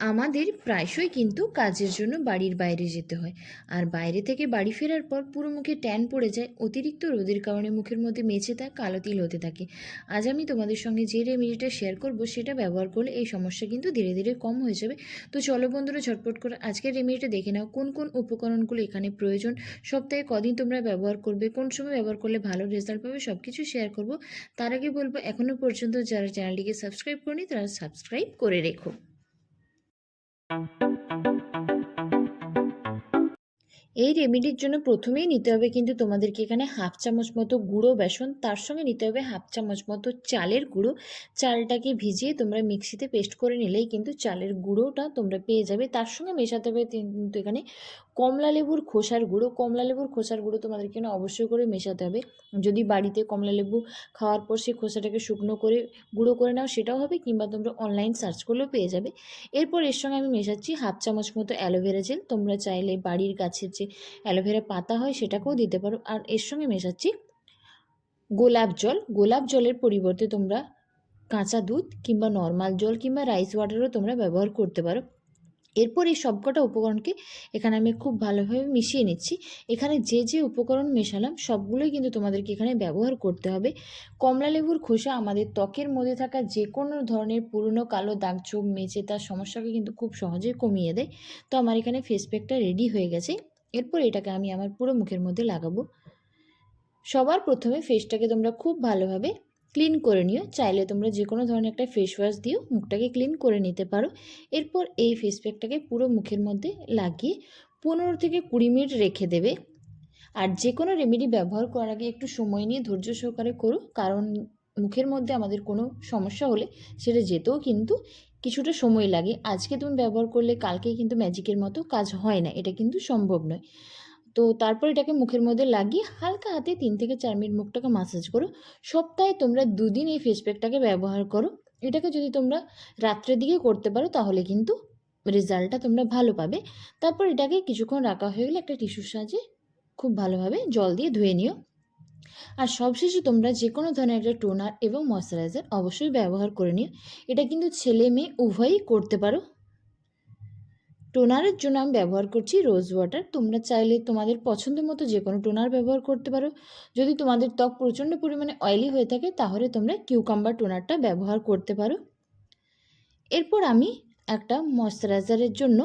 আমাদের প্রায়শই কিন্তু কাজের জন্য বাড়ির বাইরে যেতে হয়। আর বাইরে থেকে বাড়ি ফেরার পর পুরো মুখে ট্যান পড়ে যায়, অতিরিক্ত রোদের কারণে মুখের মধ্যে মেছে তা কালো তিল হতে থাকে। আজ আমি তোমাদের সঙ্গে যে রেমেডিটা শেয়ার করব সেটা ব্যবহার করলে এই সমস্যা কিন্তু ধীরে ধীরে কম হয়ে যাবে। তো চলো বন্ধুরা, ঝটপট করে আজকের রেমেডিটা দেখে নাও। কোন কোন উপকরণগুলো এখানে প্রয়োজন? সপ্তাহে কদিন তোমরা ব্যবহার করবে? কোন সময় ব্যবহার করলে ভালো রেজাল্ট পাবে? সব কিছু শেয়ার করব। তার আগে বলব এখনও পর্যন্ত যারা চ্যানেলটিকে সাবস্ক্রাইব করেনি, তারা সাবস্ক্রাইব করে রেখো। Thank you. এই রেমেডির জন্য প্রথমেই নিতে হবে কিন্তু তোমাদেরকে এখানে হাফ চামচ মতো গুঁড়ো, বেসন, তার সঙ্গে নিতে হবে হাফ চামচ মতো চালের গুঁড়ো। চালটাকে ভিজিয়ে তোমরা মিক্সিতে পেস্ট করে নিলেই কিন্তু চালের গুঁড়োটা তোমরা পেয়ে যাবে। তার সঙ্গে মেশাতে হবে কিন্তু এখানে কমলা লেবুর খোসার গুঁড়ো। কমলা লেবুর খোসার গুঁড়ো তোমাদেরকে এখানে অবশ্যই করে মেশাতে হবে। যদি বাড়িতে কমলা লেবু খাওয়ার পর সেই খোসাটাকে শুকনো করে গুঁড়ো করে নাও, সেটাও হবে কিংবা তোমরা অনলাইন সার্চ করলেও পেয়ে যাবে। এরপর এর সঙ্গে আমি মেশাচ্ছি হাফ চামচ মতো অ্যালোভেরা জেল তোমরা চাইলে বাড়ির গাছের যে অ্যালোভেরা পাতা হয় সেটাকেও দিতে পারো। আর এর সঙ্গে মেশাচ্ছি গোলাপ জল। গোলাপ জলের পরিবর্তে তোমরা কাঁচা দুধ কিংবা নর্মাল জল কিংবা রাইস ওয়াটারও তোমরা ব্যবহার করতে পারো। এরপর এই সবকটা উপকরণকে এখানে আমি খুব ভালোভাবে মিশিয়ে নিচ্ছি। এখানে যে যে উপকরণ মেশালাম সবগুলোই কিন্তু তোমাদেরকে এখানে ব্যবহার করতে হবে। কমলা লেবুর খোসা আমাদের ত্বকের মধ্যে থাকা যে কোনো ধরনের পুরনো কালো দাগ ছোপ মেচে তার সমস্যাকে কিন্তু খুব সহজে কমিয়ে দেয়। তো আমার এখানে ফেস প্যাকটা রেডি হয়ে গেছে। এরপর এটাকে আমি আমার পুরো মুখের মধ্যে লাগাবো। সবার প্রথমে ফেসটাকে তোমরা খুব ভালোভাবে ক্লিন করে নিও। চাইলে তোমরা যে কোনো ধরনের একটা ফেস ওয়াশ দিও মুখটাকে ক্লিন করে নিতে পারো। এরপর এই ফেস প্যাকটাকে পুরো মুখের মধ্যে লাগিয়ে পনেরো থেকে কুড়ি মিনিট রেখে দেবে। আর যে কোনো রেমেডি ব্যবহার করার আগে একটু সময় নিয়ে ধৈর্য সহকারে করো। কারণ মুখের মধ্যে আমাদের কোনো সমস্যা হলে সেটা যেতেও কিন্তু কিছুটা সময় লাগে। আজকে তুমি ব্যবহার করলে কালকে কিন্তু ম্যাজিকের মতো কাজ হয় না, এটা কিন্তু সম্ভব নয়। তো তারপর এটাকে মুখের মধ্যে লাগিয়ে হালকা হাতে তিন থেকে চার মিনিট মুখটাকে মাসাজ করো। সপ্তাহে তোমরা দুদিন এই ফেস প্যাকটাকে ব্যবহার করো। এটাকে যদি তোমরা রাত্রের দিকে করতে পারো, তাহলে কিন্তু রেজাল্টটা তোমরা ভালো পাবে। তারপর এটাকে কিছুক্ষণ রাখা হয়ে গেলে একটা টিস্যুর সাহায্যে খুব ভালোভাবে জল দিয়ে ধুয়ে নিও। আর সবশেষে তোমরা যে কোনো ধরনের একটা টোনার এবং ময়শ্চারাইজার অবশ্যই ব্যবহার করে নিও। এটা কিন্তু ছেলে মেয়ে উভয়ই করতে পারো। টোনারের জন্য আমি ব্যবহার করছি রোজ ওয়াটার। তোমরা চাইলে তোমাদের পছন্দ মতো যে কোনো টোনার ব্যবহার করতে পারো। যদি তোমাদের ত্বক প্রচণ্ড পরিমাণে অয়েলি হয়ে থাকে, তাহলে তোমরা কিউকাম্বার টোনারটা ব্যবহার করতে পারো। এরপর আমি একটা ময়শ্চারাইজারের জন্য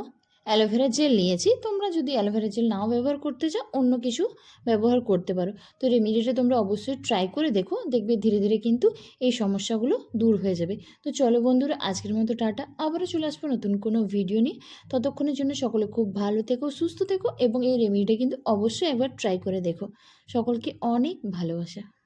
অ্যালোভেরা জেল নিয়েছি। তোমরা যদি অ্যালোভেরা জেল নাও ব্যবহার করতে চাও, অন্য কিছু ব্যবহার করতে পারো। তো রেমিডিটা তোমরা অবশ্যই ট্রাই করে দেখো, দেখবে ধীরে ধীরে কিন্তু এই সমস্যাগুলো দূর হয়ে যাবে। তো চলো বন্ধুরা, আজকের মতো টাটা। আবারও চলে আসব নতুন কোনো ভিডিও নিয়ে। ততক্ষণের জন্য সকলে খুব ভালো থেকো, সুস্থ থেকো এবং এই রেমিডিটা কিন্তু অবশ্যই একবার ট্রাই করে দেখো। সকলকে অনেক ভালোবাসা।